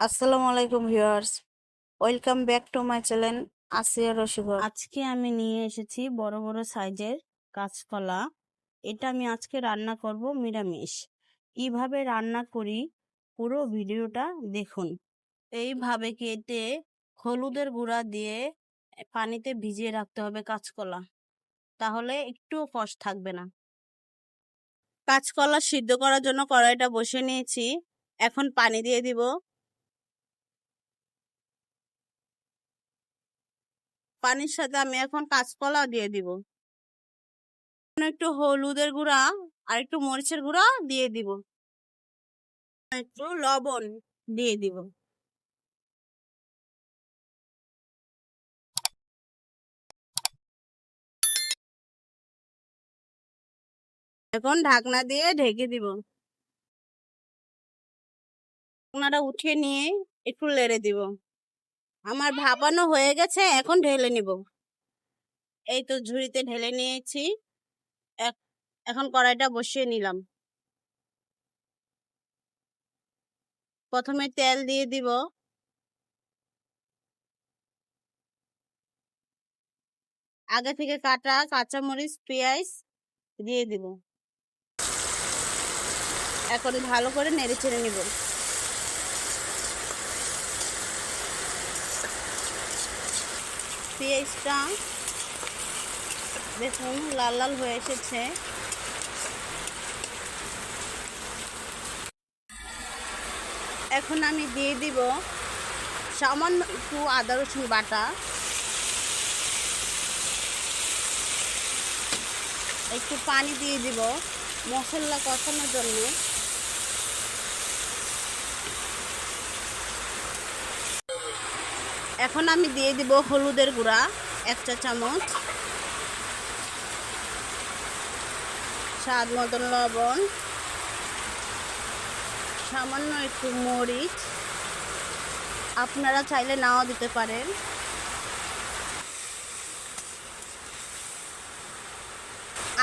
আসসালামু আলাইকুম viewers. Welcome back to my channel Asiya রসিকর আজকে আমি নিয়ে এসেছি বড় বড় সাইজের কাঁচকলা এটা আমি আজকে রান্না করব নিরামিষ। কীভাবে রান্না করি পুরো ভিডিওটা দেখুন। এইভাবে কেটে হলুদের গুঁড়া দিয়ে পানিতে ভিজিয়ে রাখতে হবে কাঁচকলা। তাহলে একটুও কষ থাকবে না। কাঁচকলা সিদ্ধ করার জন্য কড়াইটা বসে নিয়েছি। এখন পানি দিয়ে দিব। পানির সাথে আমি এখন কাঁচকলা দিয়ে দিব। একটু হলুদের গুঁড়া আর একটু মরিচের গুঁড়া দিয়ে দিব। একটু লবণ দিয়ে দিব। এখন ঢাকনা দিয়ে ঢেকে দিব। ঢাকনাটা উঠিয়ে নিয়ে একটু লেড়ে দিব। আমার ভাপানো হয়ে গেছে, এখন ঢেলে নিব। এই তো ঝুড়িতে ঢেলে নিয়েছি। এখন কড়াইটা বসিয়ে নিলাম। প্রথমে তেল দিয়ে দিব। আগে থেকে কাটা কাঁচামরিচ, পেঁয়াজ দিয়ে দিব। এখন ভালো করে নেড়ে ছেড়ে নিব। পেঁয়াজটা দেখুন, লাল লাল হয়ে এসেছে। এখন আমি দিয়ে দিব সামান্য একটু আদা রসুন বাটা। একটু পানি দিয়ে দিব মশলা কষানোর জন্য। এখন আমি দিয়ে দিব হলুদের গুঁড়া, এক চা চামচ। স্বাদ মতন লবণ। সামান্য একটু মরিচ। আপনারা চাইলে নাও দিতে পারেন।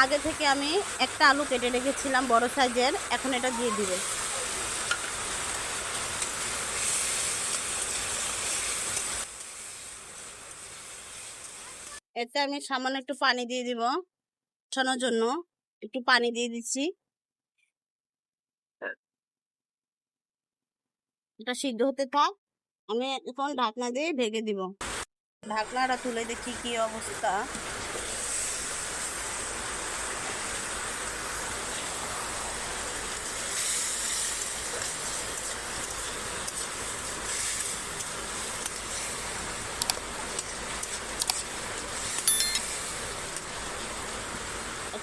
আগে থেকে আমি একটা আলু কেটে রেখেছিলাম বড় সাইজের, এখন এটা দিয়ে দিব এতে আমি সামান্য একটু পানি দিয়ে দিব ছানোর জন্য। একটু পানি দিয়ে দিচ্ছি। এটা সিদ্ধ হতে থাক। আমি এখন ঢাকনা দিয়ে ঢেকে দিব। ঢাকনাটা তুলে দেখি কি অবস্থা।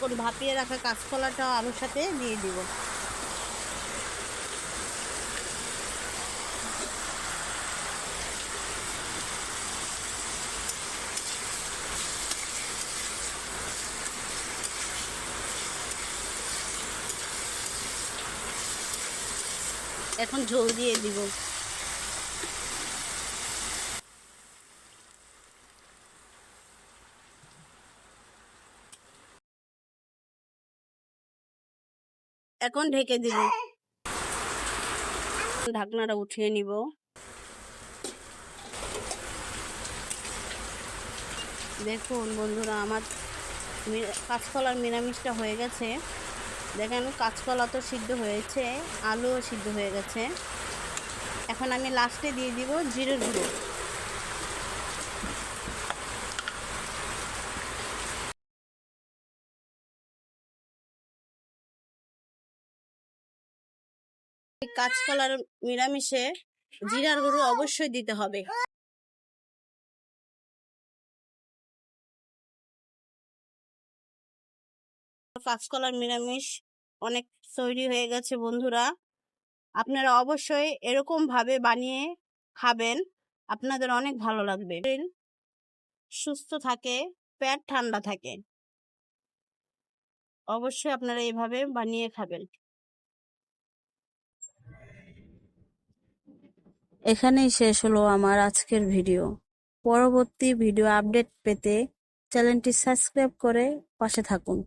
এখন ভাপিয়ে রাখা কাঁচকলাটা আলুর সাথে দিয়ে দিব। এখন ঝোল দিয়ে দিব। এখন ঢেকে দিব। ঢাকনাটা উঠিয়ে নিব। দেখুন বন্ধুরা, আমার কাঁচকলার নিরামিষটা হয়ে গেছে। দেখেন কাঁচকলা তো সিদ্ধ হয়েছে, আলুও সিদ্ধ হয়ে গেছে। এখন আমি লাস্টে দিয়ে দিব জিরের গুঁড়ো। কাঁচকলার নিরামিষে জিরার গুঁড়ো অবশ্যই দিতে হবে। কাঁচকলার নিরামিষ অনেক তৈরি হয়ে গেছে বন্ধুরা। আপনারা অবশ্যই এরকম ভাবে বানিয়ে খাবেন, আপনাদের অনেক ভালো লাগবে। সুস্থ থাকে, পেট ঠান্ডা থাকে। অবশ্যই আপনারা এইভাবে বানিয়ে খাবেন। এখানেই শেষ হলো আমার আজকের ভিডিও। পরবর্তী ভিডিও আপডেট পেতে চ্যানেলটি সাবস্ক্রাইব করে পাশে থাকুন।